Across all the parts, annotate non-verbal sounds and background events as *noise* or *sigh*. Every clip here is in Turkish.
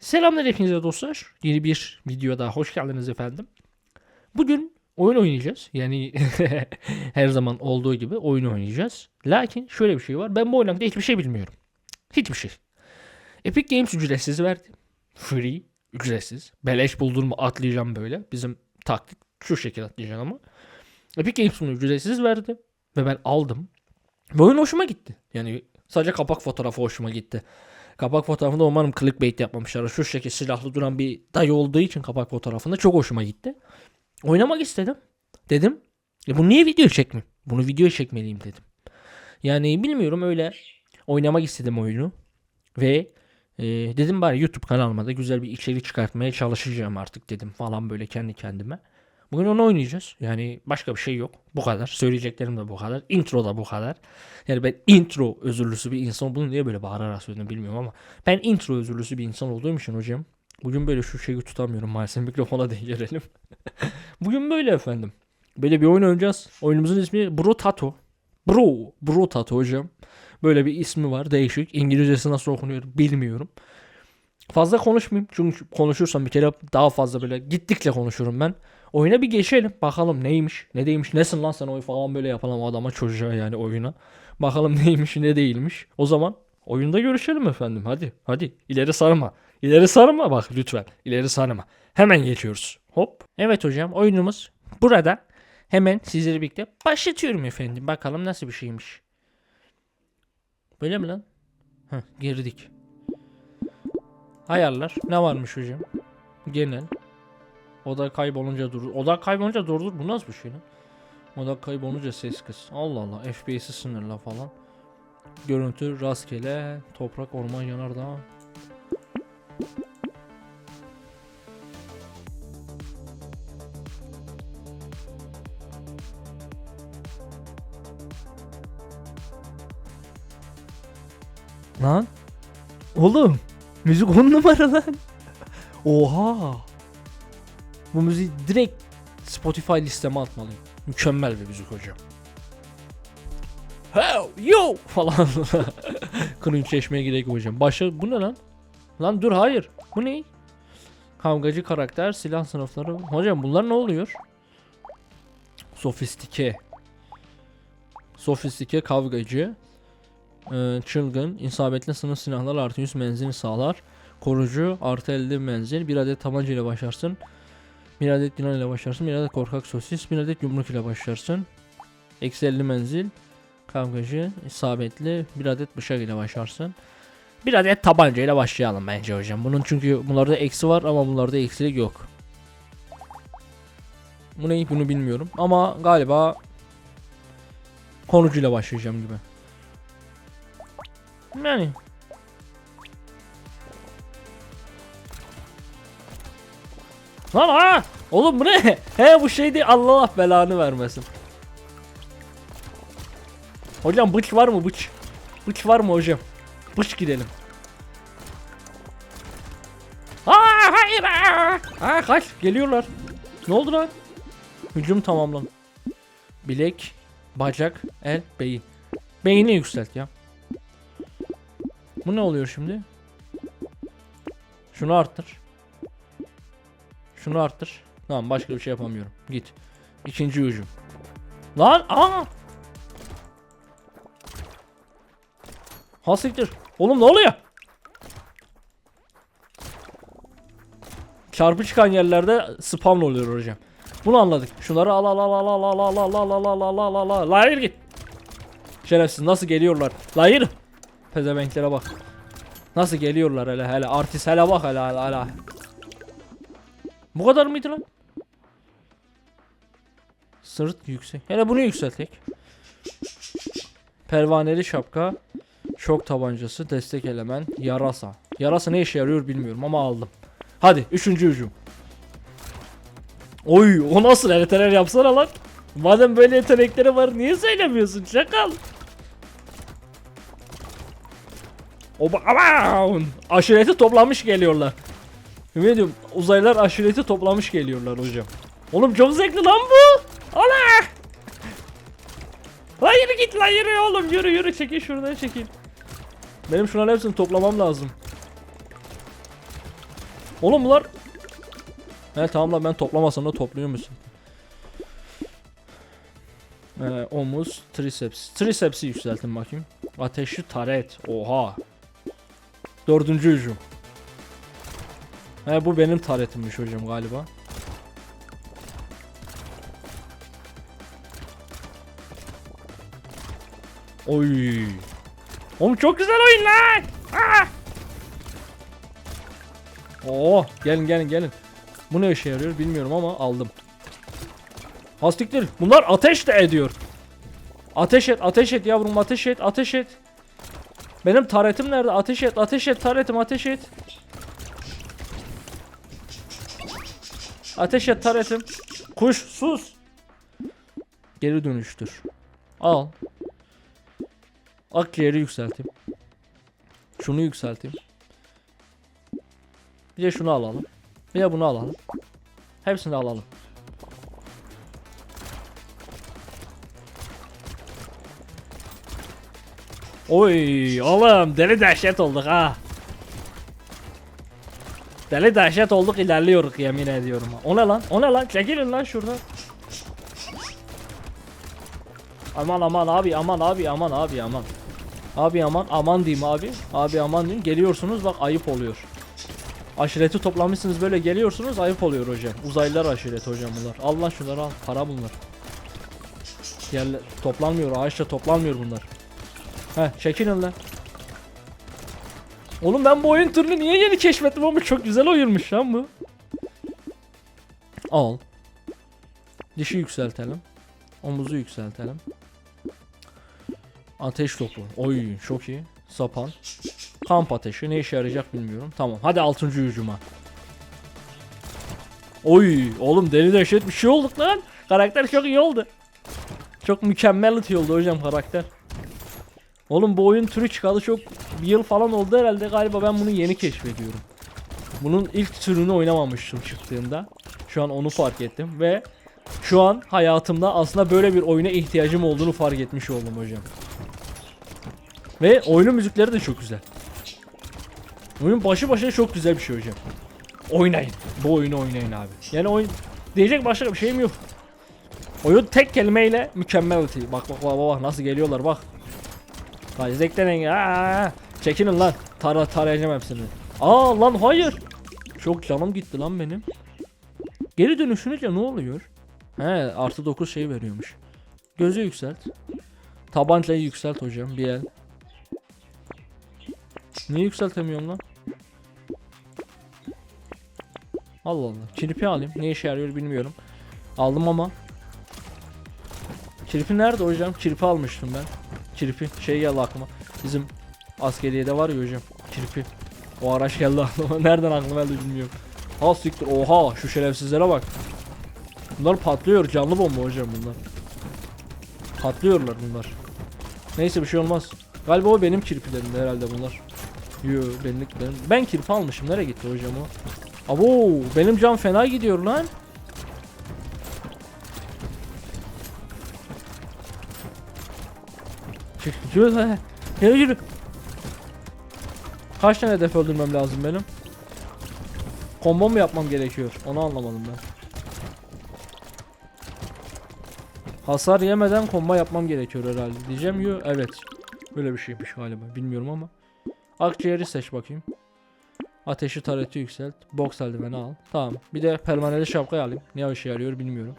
Selamlar hepinize dostlar. Yeni bir videoda hoş geldiniz efendim. Bugün oyun oynayacağız. Yani *laughs* her zaman olduğu gibi oyun oynayacağız. Lakin şöyle bir şey var. Ben bu oyun hakkında hiçbir şey bilmiyorum. Hiçbir şey. Epic Games ücretsiz verdi. Free, ücretsiz. Beleş buldun mu atlayacağım böyle. Bizim taktik şu şekilde atlayacaksın ama. Epic Games bunu ücretsiz verdi. Ve ben aldım. Ve oyun hoşuma gitti. Yani sadece kapak fotoğrafı hoşuma gitti. Kapak fotoğrafında umarım clickbait yapmamışlar. Şu şekilde silahlı duran bir dayı olduğu için kapak fotoğrafında çok hoşuma gitti. Oynamak istedim. Dedim. E bunu niye video çekmeyeyim? Bunu video çekmeliyim dedim. Yani bilmiyorum öyle oynamak istedim oyunu. Ve e, dedim bari YouTube kanalıma da güzel bir içerik çıkartmaya çalışacağım artık dedim falan böyle kendi kendime. Bugün onu oynayacağız. Yani başka bir şey yok. Bu kadar. Söyleyeceklerim de bu kadar. Intro da bu kadar. Yani ben intro özürlüsü bir insan. Bunu niye böyle bağırarak söyledim bilmiyorum ama ben intro özürlüsü bir insan olduğum için hocam. Bugün böyle şu şeyi tutamıyorum maalesef. *laughs* Mikrofona değirelim. *laughs* Bugün böyle efendim. Böyle bir oyun oynayacağız. Oyunumuzun ismi Bro Tato. Bro. Bro Tato hocam. Böyle bir ismi var. Değişik. İngilizcesi nasıl okunuyor bilmiyorum. Fazla konuşmayayım. Çünkü konuşursam bir kere daha fazla böyle gittikçe konuşurum ben. Oyuna bir geçelim. Bakalım neymiş, ne değilmiş. Nesin lan sen oy falan böyle yapalım adama çocuğa yani oyuna. Bakalım *laughs* neymiş, ne değilmiş. O zaman oyunda görüşelim efendim. Hadi, hadi. İleri sarma. İleri sarma bak lütfen. İleri sarma. Hemen geçiyoruz. Hop. Evet hocam oyunumuz burada. Hemen sizlerle birlikte başlatıyorum efendim. Bakalım nasıl bir şeymiş. Böyle mi lan? Heh, girdik. Ayarlar. Ne varmış hocam? Genel. Oda kaybolunca durur. Oda kaybolunca durdur. Bu nasıl bir şey lan? Oda kaybolunca ses kız. Allah Allah. FPS'i sınırla falan. Görüntü rastgele. Toprak, orman, yanardağ. Lan. Oğlum. Müzik on numara lan. *laughs* Oha. Bu müziği direkt Spotify listeme atmalıyım. Mükemmel bir müzik hocam. How yo *laughs* falan. Cringe çeşmeye gerek hocam. Başla bu ne lan? Lan dur hayır. Bu ne? Kavgacı karakter, silah sınıfları. Hocam bunlar ne oluyor? Sofistike. Sofistike kavgacı. Ee, çılgın, isabetli sınıf silahlar artı 100 menzil sağlar. Korucu artı 50 menzil. Bir adet tabanca ile başlarsın. Bir adet yılan ile başlarsın. Bir adet korkak sosis. Bir adet yumruk ile başlarsın. 50 menzil. Kavgacı. isabetli. Bir adet bıçak ile başlarsın. Bir adet tabanca ile başlayalım bence hocam. Bunun çünkü bunlarda eksi var ama bunlarda eksilik yok. Bu ne bunu bilmiyorum. Ama galiba konucuyla başlayacağım gibi. Yani Lan ha! Oğlum bu ne? He bu şey değil Allah belanı vermesin. Hocam bıç var mı bıç? Bıç var mı hocam? Bıç gidelim. Aa hayır! Aa kaç geliyorlar. Ne oldu lan? Hücum tamamlan. Bilek, bacak, el, beyin. Beyni yükselt ya. Bu ne oluyor şimdi? Şunu arttır. Şunu arttır. Tamam başka bir şey yapamıyorum. Git. İkinci hücum. Lan aa! Ha siktir. Oğlum ne oluyor? Çarpı çıkan yerlerde spam oluyor hocam. Bunu anladık. Şunları al al al al al al al al al al al al al al al git. Şerefsiz nasıl geliyorlar? La hayır. Pezevenklere bak. Nasıl geliyorlar hele hele artist hele bak hele hele hele. Bu kadar mıydı lan? Sırt yüksek. Hele bunu yükseltek. Pervaneli şapka. Şok tabancası. Destek eleman. Yarasa. Yarasa ne işe yarıyor bilmiyorum ama aldım. Hadi üçüncü hücum. Oy o nasıl yeteneğler yapsana lan. Madem böyle yetenekleri var niye söylemiyorsun çakal? Aman! Aşireti toplamış geliyorlar. Yemin ediyorum uzaylılar aşireti toplamış geliyorlar hocam. Oğlum çok zevkli lan bu. Ana! Lan yürü git lan yürü oğlum yürü yürü çekil şuradan çekil. Benim şunların hepsini toplamam lazım. Oğlum bunlar He tamam lan ben toplamasam da topluyor musun? Ee, omuz, triceps. Triceps'i yükseltin bakayım. Ateşli taret. Oha. Dördüncü hücum. He bu benim taretimmiş hocam galiba. Oy. Oğlum çok güzel oyun lan. Ah! Oo, gelin gelin gelin. Bu ne işe yarıyor bilmiyorum ama aldım. Hastiktir. Bunlar ateş de ediyor. Ateş et, ateş et yavrum, ateş et, ateş et. Benim taretim nerede? Ateş et, ateş et, taretim ateş et. Ateş et taretim. Kuş sus. Geri dönüştür. Al. Akciğeri yükselteyim. Şunu yükselteyim. Bir de şunu alalım. Bir de bunu alalım. Hepsini alalım. Oy oğlum deli dehşet olduk ha. Deli dehşet olduk ilerliyoruz yemin ediyorum. O ne lan? O ne lan? Çekilin lan şuradan. Aman aman abi aman abi aman abi aman. Abi aman aman diyeyim abi. Abi aman diyeyim. Geliyorsunuz bak ayıp oluyor. Aşireti toplamışsınız böyle geliyorsunuz ayıp oluyor hocam. Uzaylılar aşireti hocam bunlar. Al lan şunları al. Para bunlar. Yerle toplanmıyor. Ağaçta toplanmıyor bunlar. Heh çekilin lan. Oğlum ben bu oyun türünü niye yeni keşfettim ama çok güzel oyunmuş lan bu. Al. Dişi yükseltelim. Omuzu yükseltelim. Ateş topu. Oy çok iyi. Sapan. Kamp ateşi ne işe yarayacak bilmiyorum. Tamam hadi 6. hücuma. Oy oğlum deli dehşet bir şey olduk lan. Karakter çok iyi oldu. Çok mükemmel oldu hocam karakter. Oğlum bu oyun türü çıkalı çok bir yıl falan oldu herhalde galiba ben bunu yeni keşfediyorum. Bunun ilk türünü oynamamıştım çıktığında. Şu an onu fark ettim ve şu an hayatımda aslında böyle bir oyuna ihtiyacım olduğunu fark etmiş oldum hocam. Ve oyunun müzikleri de çok güzel. Oyun başı başına çok güzel bir şey hocam. Oynayın. Bu oyunu oynayın abi. Yani oyun diyecek başka bir şeyim yok. Oyun tek kelimeyle mükemmelity. Bak bak bak bak nasıl geliyorlar bak. Hadi zeklenin ya. Çekinin lan. Tara tarayacağım hepsini. Aa lan hayır. Çok canım gitti lan benim. Geri dönüşünce ne oluyor? He artı 9 şey veriyormuş. Gözü yükselt. Tabancayı yükselt hocam bir el. Niye yükseltemiyorum lan? Allah Allah. Kirpi alayım. Ne işe yarıyor bilmiyorum. Aldım ama. Kirpi nerede hocam? Kirpi almıştım ben. Kirpi. Şey geldi aklıma. Bizim askeriyede var ya hocam. Kirpi. O araç geldi aklıma. *laughs* Nereden aklıma geldi bilmiyorum. Ha siktir. Oha şu şerefsizlere bak. Bunlar patlıyor. Canlı bomba hocam bunlar. Patlıyorlar bunlar. Neyse bir şey olmaz. Galiba o benim kirpilerimde herhalde bunlar. Yo benlik benim. Ben kirpi almışım. Nereye gitti hocam o? Abo benim can fena gidiyor lan. Çık lan. Yürü yürü. Kaç tane hedef öldürmem lazım benim? Combo mu yapmam gerekiyor? Onu anlamadım ben. Hasar yemeden combo yapmam gerekiyor herhalde. Diyeceğim yo evet. Böyle bir şeymiş galiba. Bilmiyorum ama. Akciğeri seç bakayım. Ateşi tareti yükselt. Boks eldiveni al. Tamam. Bir de permaneli şapkayı alayım. Ne işe yarıyor bilmiyorum.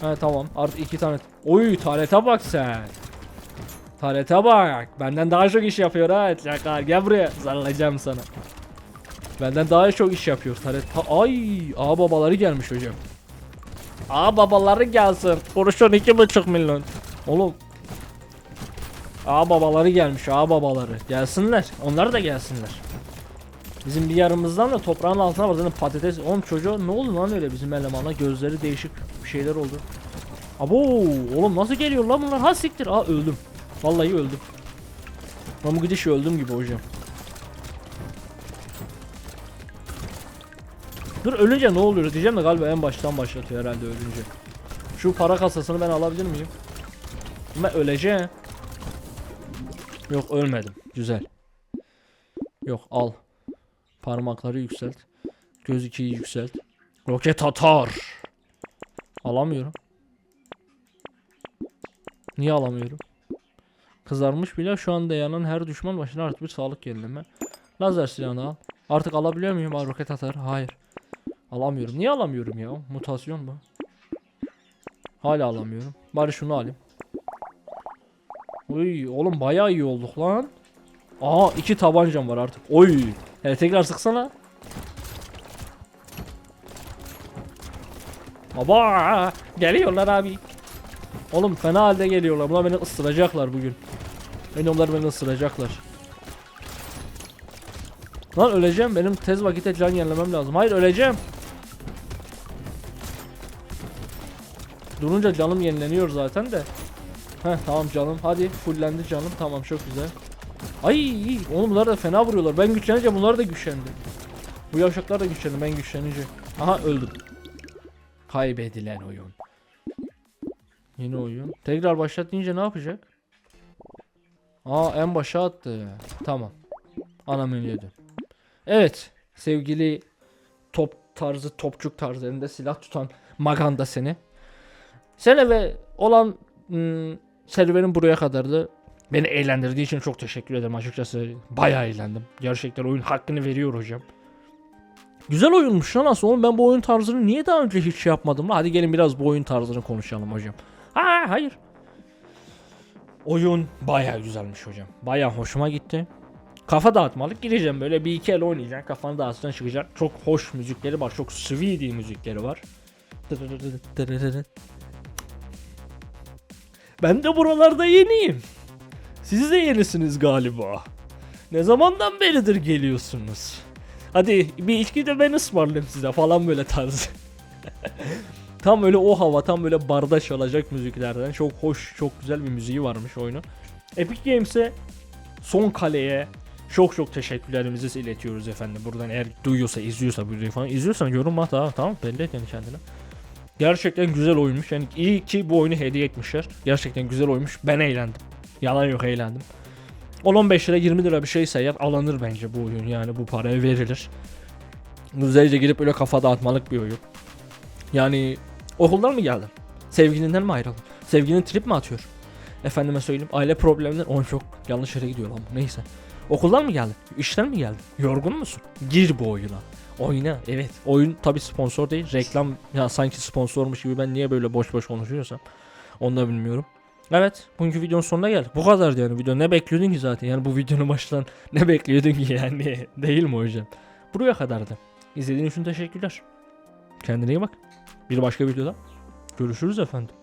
Ha tamam. Artık iki tane. Oy tarete bak sen. Tarete bak. Benden daha çok iş yapıyor ha. Çakar gel buraya. Sarılacağım sana. Benden daha çok iş yapıyor taret. Ha, ay, ağa babaları gelmiş hocam. Ağa babaları gelsin. Kuruşun iki buçuk milyon. Oğlum Ağa babaları gelmiş ağa babaları. Gelsinler. Onlar da gelsinler. Bizim bir yarımızdan da toprağın altına var patates. Oğlum çocuğa ne oldu lan öyle bizim elemana? Gözleri değişik bir şeyler oldu. Abo oğlum nasıl geliyor lan bunlar? Ha siktir. Aa öldüm. Vallahi öldüm. Gidiş öldüm gibi hocam. Dur ölünce ne oluyor diyeceğim de galiba en baştan başlatıyor herhalde ölünce. Şu para kasasını ben alabilir miyim? Ben öleceğim. Yok ölmedim. Güzel. Yok al. Parmakları yükselt. Göz 2'yi yükselt. Roket atar. Alamıyorum. Niye alamıyorum? Kızarmış bile şu anda yanan her düşman başına artı bir sağlık yenileme. Lazer silahını al. Artık alabiliyor muyum? Aa, roket atar. Hayır. Alamıyorum. Niye alamıyorum ya? Mutasyon mu? Hala alamıyorum. Bari şunu alayım. Uy oğlum bayağı iyi olduk lan. Aa iki tabancam var artık. Oy. Hele tekrar sıksana. Baba geliyorlar abi. Oğlum fena halde geliyorlar. Bunlar beni ısıracaklar bugün. Beni onlar beni ısıracaklar. Lan öleceğim. Benim tez vakitte can yenilemem lazım. Hayır öleceğim. Durunca canım yenileniyor zaten de. Heh tamam canım. Hadi fullendi canım. Tamam çok güzel. Ay. Oğlum bunlar da fena vuruyorlar. Ben güçlenince bunlar da güçlendi. Bu yavşaklar da güçlendi ben güçlenince. Aha öldüm. Kaybedilen oyun. Yeni oyun. Tekrar başlat deyince ne yapacak? Aa en başa attı. Tamam. Ana menüye dön. Evet. Sevgili top tarzı topçuk tarzı elinde silah tutan Maganda seni. Sene ve olan ım, serüvenin buraya kadardı. Beni eğlendirdiği için çok teşekkür ederim açıkçası. Bayağı eğlendim. Gerçekten oyun hakkını veriyor hocam. Güzel oyunmuş lan aslında oğlum ben bu oyun tarzını niye daha önce hiç şey yapmadım lan? Hadi gelin biraz bu oyun tarzını konuşalım hocam. Ha hayır. Oyun bayağı güzelmiş hocam. Bayağı hoşuma gitti. Kafa dağıtmalık gireceğim böyle bir iki el oynayacaksın kafanı dağıtacaksın çıkacak. Çok hoş müzikleri var. Çok sweety müzikleri var. Ben de buralarda yeniyim. Siz de yenisiniz galiba. Ne zamandan beridir geliyorsunuz? Hadi bir içki de ben ısmarlayayım size falan böyle tarzı. *laughs* tam öyle o hava tam böyle barda çalacak müziklerden. Çok hoş çok güzel bir müziği varmış oyunu. Epic Games'e son kaleye çok çok teşekkürlerimizi iletiyoruz efendim. Buradan eğer duyuyorsa, izliyorsa videoyu falan izliyorsan yorum at ha tamam belli et yani kendine. Gerçekten güzel oyunmuş. Yani iyi ki bu oyunu hediye etmişler. Gerçekten güzel oymuş. Ben eğlendim. Yalan yok eğlendim. 10-15 lira 20 lira bir şeyse eğer alınır bence bu oyun yani bu paraya verilir. Güzelce girip öyle kafa dağıtmalık bir oyun. Yani okuldan mı geldin? Sevgilinden mi ayrıldın? Sevgilin trip mi atıyor? Efendime söyleyeyim aile probleminden oyun çok yanlış yere gidiyor lan bu neyse. Okuldan mı geldin? İşten mi geldin? Yorgun musun? Gir bu oyuna. Oyna evet. Oyun tabi sponsor değil. Reklam ya sanki sponsormuş gibi ben niye böyle boş boş konuşuyorsam. Onu da bilmiyorum. Evet bugünkü videonun sonuna geldik. Bu kadardı yani video. Ne bekliyordun ki zaten? Yani bu videonun başından *laughs* ne bekliyordun ki yani? *laughs* Değil mi hocam? Buraya kadardı. İzlediğin için teşekkürler. Kendine iyi bak. Bir başka videoda görüşürüz efendim.